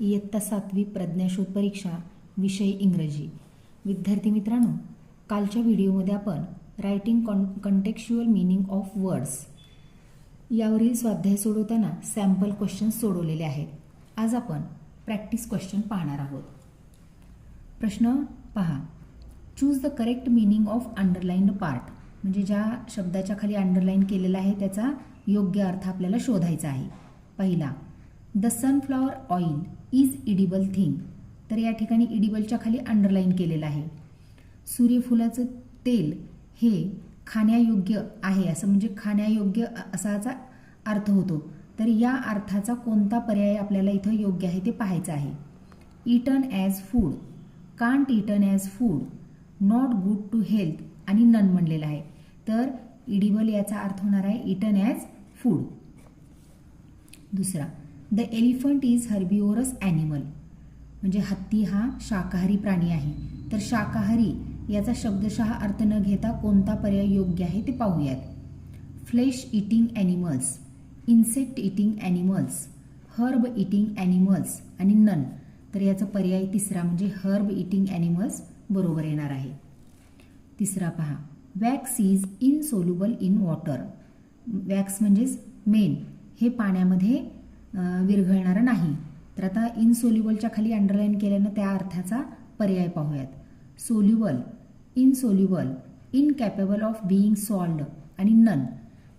इयत्ता सातवी प्रज्ञाशोध परीक्षा विषय इंग्रजी. विद्यार्थी मित्रांनो कालच्या व्हिडिओमध्ये आपण writing con contextual meaning of words यावरील स्वाध्याय सोडवताना सॅम्पल क्वेश्चन्स सोडवलेले आहेत. आज आपण प्रॅक्टिस क्वेश्चन पाहणार आहोत. प्रश्न पहा. Choose the correct meaning of underline part म्हणजे ज्या शब्दाच्या खाली अंडरलाईन केलेला आहे त्याचा योग्य अर्थ आपल्याला शोधायचा आहे. पहिला the sunflower oil is edible thing तर या ठिकाणी इडिबलच्या खाली अंडरलाईन केलेलं आहे. सूर्यफुलाचं तेल हे खाण्यायोग्य आहे असं म्हणजे खाण्यायोग्य असाचा अर्थ होतो. तर या अर्थाचा कोणता पर्याय आपल्याला इथं योग्य आहे ते पाहायचं आहे. Eaten as food can't eaten as food not good to health आणि नन म्हणलेलं आहे. तर इडिबल याचा अर्थ होणार आहे इटन ॲज फूड दुसरा the elephant is herbivorous animal म्हणजे हत्ती हा शाकाहारी प्राणी आहे. तर शाकाहारी याचा शब्दशः अर्थ न घेता कोणता पर्याय योग्य आहे ते पाहूयात. Flesh eating animals insect eating animals herb eating animals आणि नन तर याचा पर्याय तिसरा म्हणजे हर्ब इटिंग ॲनिमल्स बरोबर येणार आहे. तिसरा पहा. Wax is insoluble in water wax म्हणजेच मेन हे पाण्यामध्ये विरघळणारं नाही. तर आता इनसोल्युबलच्या खाली अंडरलाईन केल्यानं त्या अर्थाचा पर्याय पाहूयात. Soluble insoluble incapable of being solved आणि नन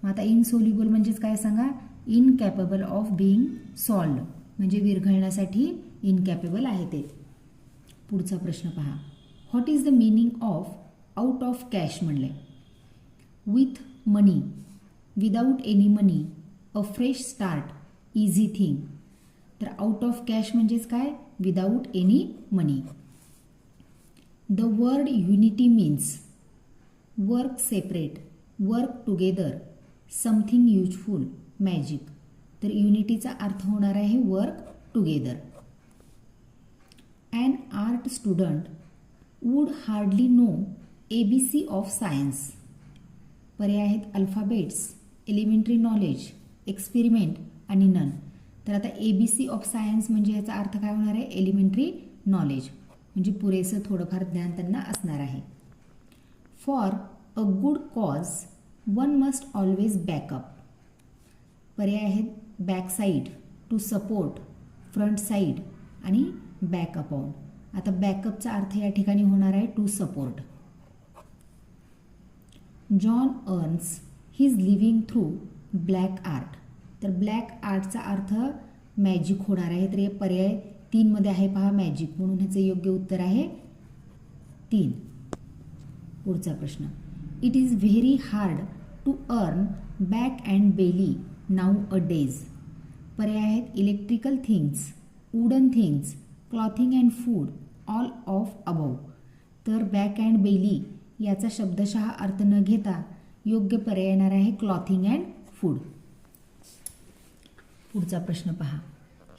मग आता इनसोल्युबल म्हणजेच काय सांगा? इनकॅपेबल ऑफ बिईंग सॉल्ड म्हणजे विरघळण्यासाठी इनकॅपेबल आहे ते. पुढचा प्रश्न पहा. What is the meaning of out of cash म्हणले. With money without any money a fresh start easy thing तर आउट ऑफ कॅश म्हणजेच काय? Without any money the word unity means work separate work together something useful magic तर युनिटीचा अर्थ होणार आहे work together an art student would hardly know A B C of science पर्याय आहेत अल्फाबेट्स एलिमेंटरी नॉलेज एक्सपेरिमेंट आणि none तर आता A B C of science म्हणजे याचा अर्थ काय होणार आहे? एलिमेंटरी नॉलेज म्हणजे पुरेसं थोडंफार ज्ञान त्यांना असणार आहे. For a good cause one must always back up पर्याय आहेत back side to support front side आणि बॅक अपॉन आता बॅकअपचा अर्थ या ठिकाणी होणार आहे to support John earns his living through black art तर ब्लॅक आर्टचा अर्थ मॅजिक होणार आहे. तर हे पर्याय तीनमध्ये आहे पहा मॅजिक म्हणून ह्याचं योग्य उत्तर आहे तीन. पुढचा प्रश्न. It is very hard to earn back and belly nowadays पर्याय आहेत electrical things wooden things clothing and food all of above तर बॅक अँड बेली याचा शब्दशः अर्थ न घेता योग्य पर्याय येणार आहे क्लॉथिंग अँड फूड पुढचा प्रश्न पहा.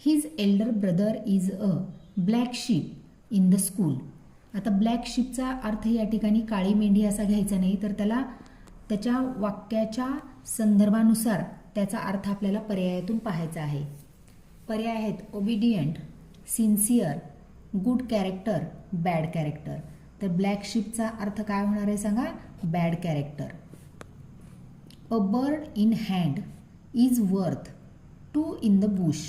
His elder brother is a black sheep in the school आता ब्लॅक शिपचा अर्थ या ठिकाणी काळी मेंढी असा घ्यायचा नाही तर त्याला त्याच्या वाक्याच्या संदर्भानुसार त्याचा अर्थ आपल्याला पर्यायातून पाहायचा आहे. पर्याय आहेत obedient sincere good character bad character तर ब्लॅक शिपचा अर्थ काय होणार आहे सांगा? Bad character a bird in hand is worth two in the bush.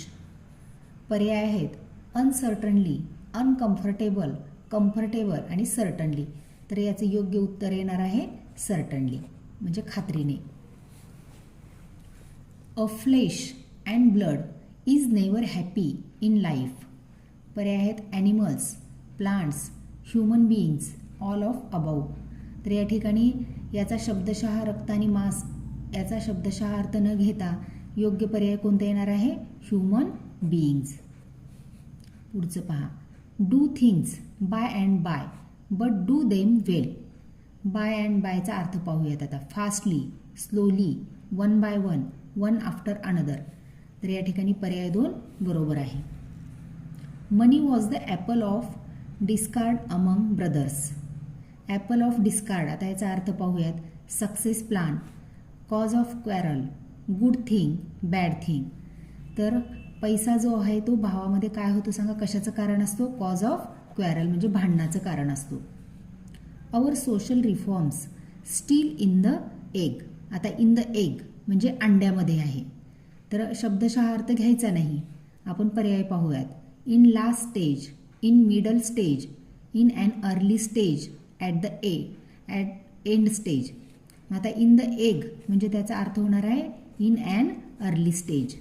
पर्याय आहेत. अनसर्टनली अनकम्फर्टेबल कम्फर्टेबल आणि सर्टनली तर याचे योग्य उत्तर येणार आहे सर्टनली म्हणजे खात्रीने. A flesh and blood is never happy in life पर्याय आहेत animals plants human beings all of above तर या ठिकाणी याचा शब्दशः रक्त आणि मांस याचा शब्दशः अर्थ न घेता योग्य पर्याय कोणता येणार आहे? ह्युमन बीइंग्ज पुढचं पहा. Do things by and by but do them well by and बायचा अर्थ पाहूयात आता. Fastly slowly one by one one after another तर या ठिकाणी पर्याय दोन बरोबर आहे. Money was the apple of discord among brothers apple of discord आता याचा अर्थ पाहूयात. Success plan cause of quarrel good thing bad thing तर पैसा जो आहे तो भावामध्ये काय होतो सांगा? कशाचं कारण असतो? कॉज ऑफ क्वॅरल म्हणजे भांडणाचं कारण असतो. Our social reforms still in the egg आता इन द एग म्हणजे अंड्यामध्ये आहे. तर शब्दशः अर्थ घ्यायचा नाही. आपण पर्याय पाहूयात. In last stage in middle stage in and early stage at the a at end stage आता इन द एग म्हणजे त्याचा अर्थ होणार आहे in an early stage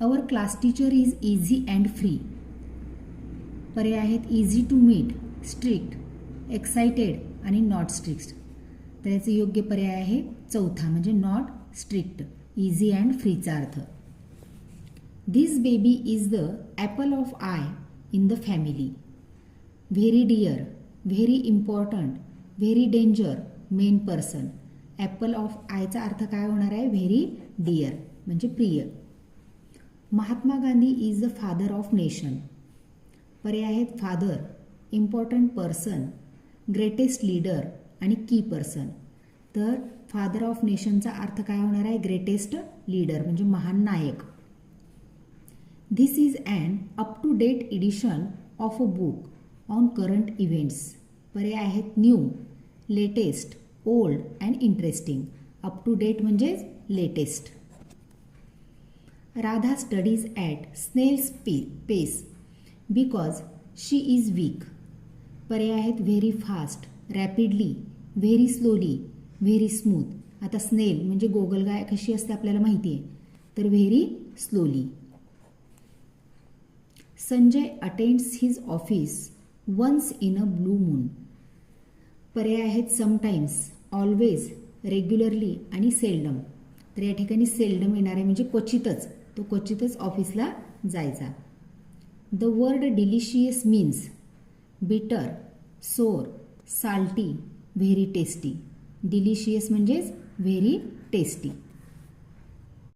our class teacher is easy and free पर्याय आहेत easy to meet strict excited आणि not strict तर याचे योग्य पर्याय आहे चौथा म्हणजे नॉट स्ट्रिक्ट इझी अँड फ्रीचा अर्थ. This baby is the apple of eye in the family very dear very important very danger main person apple of आयचा अर्थ काय होणार आहे? व्हेरी डिअर म्हणजे प्रिय. Mahatma Gandhi is the father of nation. पर्याय आहेत father important person greatest leader आणि की पर्सन. तर फादर ऑफ नेशनचा अर्थ काय होणार आहे? ग्रेटेस्ट लीडर म्हणजे महान नायक. This is and up to date edition of a book on current events पर्याय आहेत new latest old and interesting up to date म्हणजेच latest. Radha studies at snail's P pace because she is weak. पर्याय आहेत very fast rapidly very slowly very smooth आता snail म्हणजे गोगलगाय कशी असते आपल्याला माहिती आहे तर very slowly Sanjay attends his office once in a blue moon पर्याय आहेत समटाईम्स ऑलवेज रेग्युलरली आणि सेल्डम तर या ठिकाणी सेल्डम येणार आहे म्हणजे क्वचितच. तो क्वचितच ऑफिसला जायचा. The word delicious means bitter sour salty very tasty delicious म्हणजेच व्हेरी टेस्टी